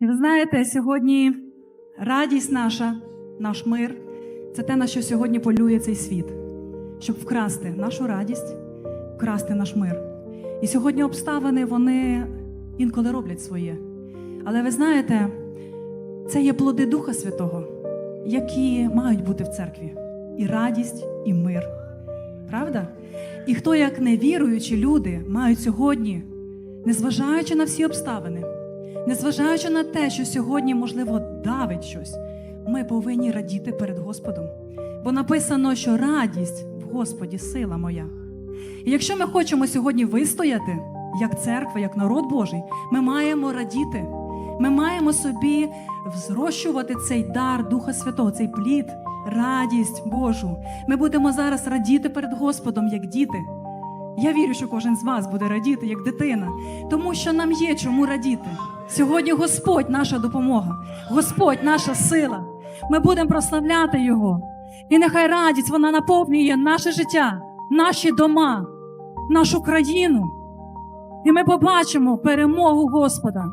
І ви знаєте, сьогодні радість наша, наш мир це те, на що сьогодні полює цей світ, щоб вкрасти нашу радість, вкрасти наш мир. І сьогодні обставини вони інколи роблять своє. Але ви знаєте, це є плоди Духа Святого, які мають бути в церкві. І радість, і мир. Правда? І хто, як невіруючі люди, мають сьогодні, незважаючи на всі обставини, незважаючи на те, що сьогодні, можливо, давить щось, ми повинні радіти перед Господом. Бо написано, що радість в Господі сила моя. І якщо ми хочемо сьогодні вистояти, як церква, як народ Божий, ми маємо радіти. Ми маємо собі взрощувати цей дар Духа Святого, цей плід, радість Божу. Ми будемо зараз радіти перед Господом, як діти. Я вірю, що кожен з вас буде радіти, як дитина, тому що нам є чому радіти. Сьогодні Господь наша допомога, Господь наша сила. Ми будемо прославляти Його. І нехай радість вона наповнює наше життя, наші дома, нашу країну. І ми побачимо перемогу Господа.